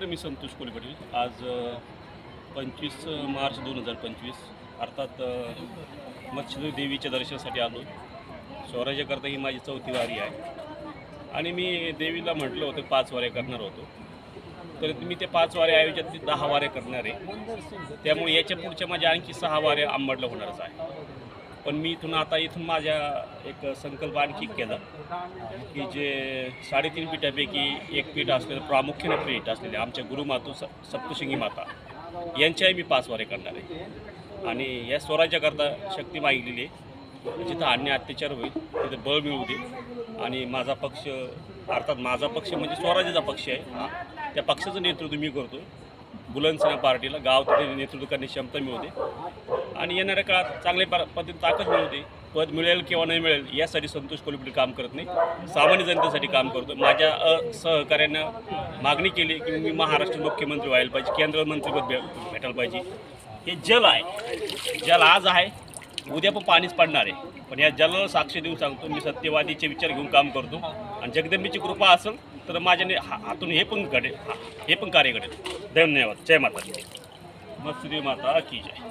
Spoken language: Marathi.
तर मी संतोष कोलगडी आज पंचवीस मार्च दोन हजार पंचवीस. अर्थात अ, देवीच्या दर्शनासाठी आलो. स्वराज्याकरता ही माझी चौथी वारी आहे. आणि मी देवीला म्हटलं होतं पाच वाऱ्या करणार होतो. तर मी ते पाच वाऱ्या आयोजित दहा वाऱ्या करणार आहे. त्यामुळे याच्या पुढच्या माझ्या आणखी सहा वाऱ्या आंबडला होणारच आहे. पण मी इथून आता इथून माझ्या एक संकल्प आणखी केला. की जे साडेतीन पीठापैकी एक पीठ असलेलं प्रामुख्याने पीठ असलेले आमच्या गुरुमातू स सप्तशिंगी माता यांच्याही मी पाच वारे करणार आहे. आणि या स्वराज्याकरता शक्ती मागितलेली आहे. जिथं अन्य अत्याचार होईल तिथं बळ मिळू दे. आणि माझा पक्ष अर्थात माझा पक्ष म्हणजे स्वराज्याचा पक्ष आहे. त्या पक्षाचं नेतृत्व मी करतो बुलंदसेना पार्टीला गाव तिथे नेतृत्व करण्याची क्षमता मिळवते. आणि येणाऱ्या काळात चांगल्या प- पद्धतीने ताकद मिळवते. पद मिळेल किंवा नाही मिळेल यासाठी संतोष कोल्हापूर काम करत नाही. सामान्य जनतेसाठी काम करतो. माझ्या सहकाऱ्यांना मागणी केली की मी महाराष्ट्र मुख्यमंत्री व्हायला पाहिजे केंद्र मंत्रीपद भेटायला पाहिजे. हे जल आहे. जल आज आहे उद्या पण पाणीच पडणार आहे. पण या जलाला साक्ष देऊन सांगतो मी सत्यवादीचे विचार घेऊन काम करतो. आणि जगदंबीची कृपा असेल तर माझ्याने हा- हातून हे पण घडेल. हे पण कार्य घडेल. धन्यवाद. जय माता मग श्री माता की जय.